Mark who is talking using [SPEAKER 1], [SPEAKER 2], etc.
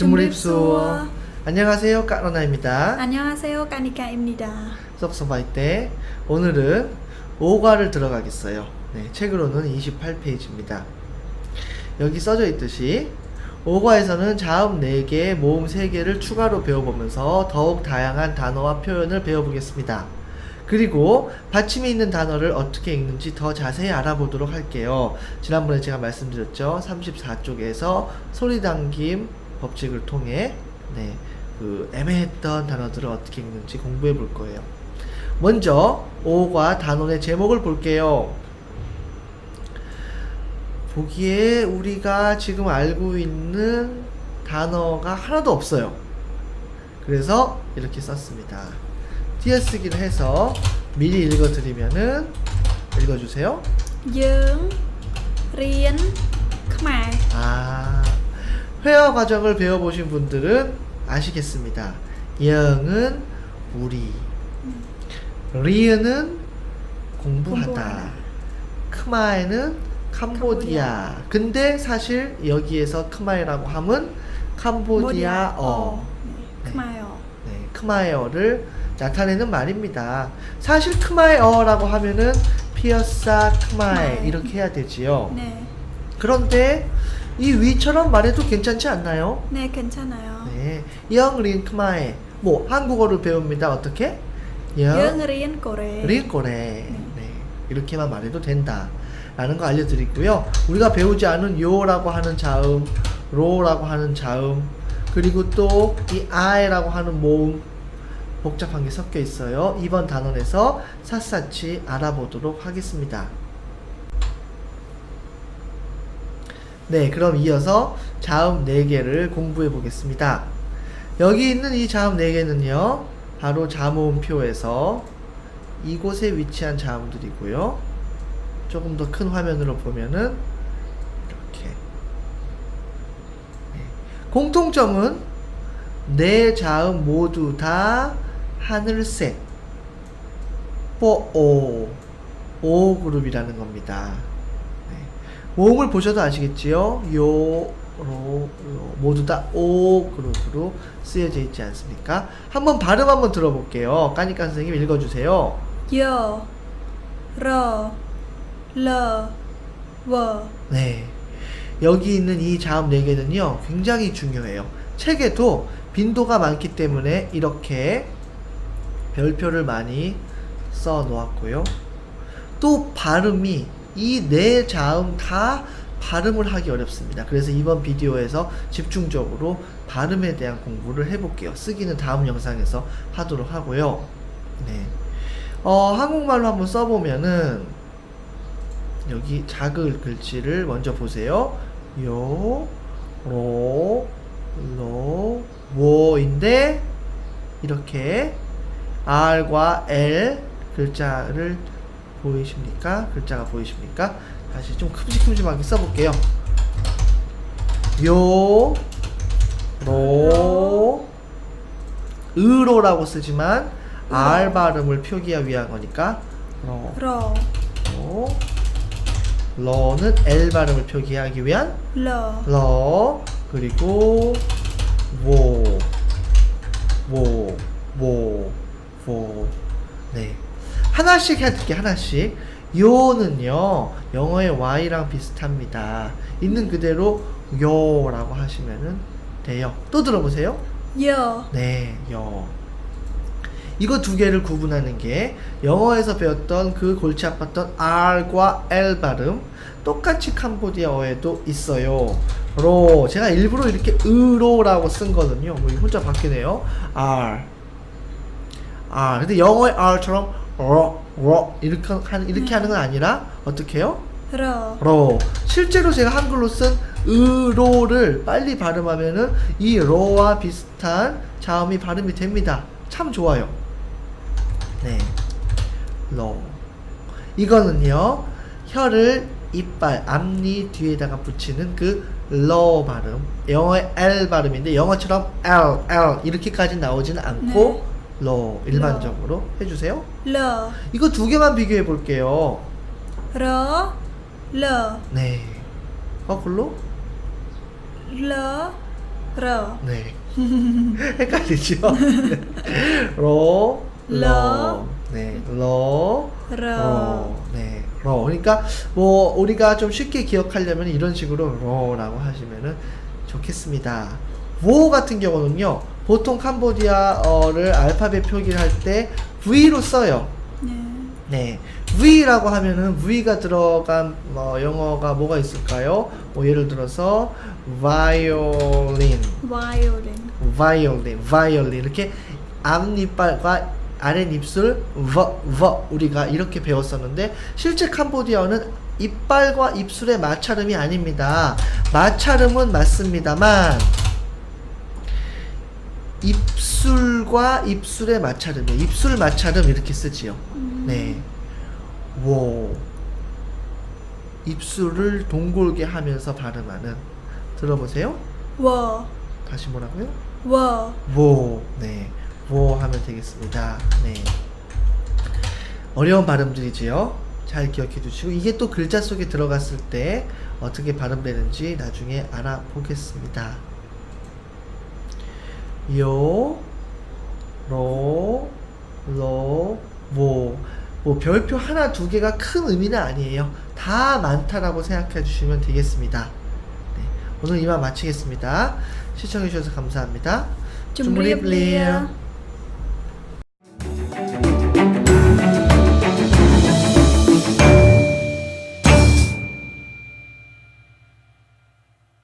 [SPEAKER 1] 준무립수 안녕하세요 까로나입니다
[SPEAKER 2] 안녕하세요, 까니까입니다.
[SPEAKER 1] 썩서바이 때 오늘은 5과를 들어가겠어요 네, 책으로는 28페이지입니다 여기 써져 있듯이 5과에서는 자음 4개, 모음 3개를 추가로 배워보면서 더욱 다양한 단어와 표현을 배워보겠습니다 그리고 받침이 있는 단어를 어떻게 읽는지 더 자세히 알아보도록 할게요. 지난번에 제가 말씀드렸죠. 34쪽에서 소리 당김 법칙을 통해 네, 그 애매했던 단어들을 어떻게 읽는지 공부해 볼 거예요. 먼저 5과 단원의 제목을 볼게요. 보기에 우리가 지금 알고 있는 단어가 하나도 없어요. 그래서 이렇게 썼습니다. 띄어쓰기를 해서 미리 읽어드리면은 읽어주세요.
[SPEAKER 2] 영, 리엔, 크말.
[SPEAKER 1] 아. 회화 과정을 배워보신 분들은 아시겠습니다. 영은 우리, 리은 공부하다, 크마에는 캄보디아. 근데 사실 여기에서 크마에라고 함은 캄보디아어, 어.
[SPEAKER 2] 네, 크마요. 네,
[SPEAKER 1] 네, 크마에어를 나타내는 말입니다. 사실 크마에어라고 하면은 피어사 크마에 이렇게 해야 되지요.
[SPEAKER 2] 네.
[SPEAKER 1] 그런데 이 위처럼 말해도 괜찮지 않나요?
[SPEAKER 2] 네, 괜찮아요.
[SPEAKER 1] 네. 영린 크마에 뭐 한국어를 배웁니다. 어떻게?
[SPEAKER 2] 영 영리엔 거래.
[SPEAKER 1] 린 네. 이렇게만 말해도 된다. 라는 거 알려드리고요. 우리가 배우지 않은 요라고 하는 자음, 로라고 하는 자음, 그리고 또 이 아에라고 하는 모음, 복잡한 게 섞여 있어요. 이번 단원에서 샅샅이 알아보도록 하겠습니다. 네, 그럼 이어서 자음 4개를 공부해 보겠습니다. 여기 있는 이 자음 4개는요, 바로 자모음표에서 이곳에 위치한 자음들이고요. 조금 더 큰 화면으로 보면은, 이렇게. 네. 공통점은 네 자음 모두 다 하늘색, 뽀오, 오 그룹이라는 겁니다. 네. 모음을 보셔도 아시겠지요? 요, 로, 요, 모두 다 오 그룹으로 쓰여져 있지 않습니까? 한번 발음 한번 들어볼게요. 까니까 선생님 읽어주세요.
[SPEAKER 2] 여, 러, 러, 워.
[SPEAKER 1] 네. 여기 있는 이 자음 4개는요, 굉장히 중요해요. 책에도 빈도가 많기 때문에 이렇게 별표를 많이 써 놓았고요. 또 발음이 이 네 자음 다 발음을 하기 어렵습니다. 그래서 이번 비디오에서 집중적으로 발음에 대한 공부를 해볼게요. 쓰기는 다음 영상에서 하도록 하고요. 네. 어, 한국말로 한번 써보면은 여기 작은 글씨를 먼저 보세요. 요, 로, 로, wo인데 이렇게 R과 L 글자를 보이십니까? 글자가 보이십니까? 다시 좀 큼직큼직하게 써볼게요. 요, 로, 으로라고 쓰지만 R 발음을 표기하기 위한 거니까 로,
[SPEAKER 2] 러,
[SPEAKER 1] 로, 러는 L 발음을 표기하기 위한
[SPEAKER 2] 러,
[SPEAKER 1] 러 그리고 워, 워, 워, 워. 네. 하나씩 해드릴게 하나씩. 요는요 영어의 Y랑 비슷합니다. 있는 그대로 요라고 하시면은 돼요. 또 들어보세요.
[SPEAKER 2] 여,
[SPEAKER 1] 네, 요. 이거 두 개를 구분하는 게 영어에서 배웠던 그 골치 아팠던 R과 L 발음 똑같이 캄보디아어에도 있어요. 로 제가 일부러 이렇게 으로라고 쓴 거든요. 뭐 혼자 바뀌네요. R R 근데 영어의 R처럼 로, 로 이렇게 하는 이렇게 하는 건 아니라 어떻게 해요?
[SPEAKER 2] 러,
[SPEAKER 1] 로. 실제로 제가 한글로 쓴 으로를 빨리 발음하면은 이 로와 비슷한 자음이 발음이 됩니다. 참 좋아요. 네. 로. 이거는요, 혀를 이빨, 앞니 뒤에다가 붙이는 그 러 발음. 영어의 L 발음인데 영어처럼 L, L 이렇게까지 나오지는 않고 로 일반적으로 해주세요.
[SPEAKER 2] 러,
[SPEAKER 1] 이거 두 개만 비교해 볼게요.
[SPEAKER 2] 러, 러,
[SPEAKER 1] 네. 거꾸로
[SPEAKER 2] 러, 러
[SPEAKER 1] 네. 헷갈리죠? 네. 로, 러.
[SPEAKER 2] 러.
[SPEAKER 1] 네. 러,
[SPEAKER 2] 러
[SPEAKER 1] 러. 네. 러. 그러니까 뭐 우리가 좀 쉽게 기억하려면 이런 식으로 러라고 하시면은 좋겠습니다. 워 같은 경우는요. 보통 캄보디아어를 알파벳 표기를 할 때 V로 써요.
[SPEAKER 2] 네
[SPEAKER 1] 네. V라고 하면은 V가 들어간 뭐 영어가 뭐가 있을까요? 뭐 예를 들어서 violin,
[SPEAKER 2] violin
[SPEAKER 1] violin, violin 이렇게 앞니빨과 아랫입술 버, 버 우리가 이렇게 배웠었는데 실제 캄보디아어는 이빨과 입술의 마찰음이 아닙니다. 마찰음은 맞습니다만 입술과 입술의 마찰음이에요. 입술 마찰음 이렇게 쓰지요. 네. 워. 입술을 동골게 하면서 발음하는 들어보세요.
[SPEAKER 2] 워
[SPEAKER 1] 다시 뭐라고요?
[SPEAKER 2] 워
[SPEAKER 1] 워. 네. 워 하면 되겠습니다. 네. 어려운 발음들이지요. 잘 기억해 주시고 이게 또 글자 속에 들어갔을 때 어떻게 발음되는지 나중에 알아보겠습니다. 요, 로, 로, 모. 뭐 별표 하나 두 개가 큰 의미는 아니에요. 다 많다라고 생각해 주시면 되겠습니다. 네, 오늘 이만 마치겠습니다. 시청해 주셔서 감사합니다.
[SPEAKER 2] 좀,
[SPEAKER 1] 좀 리플리요.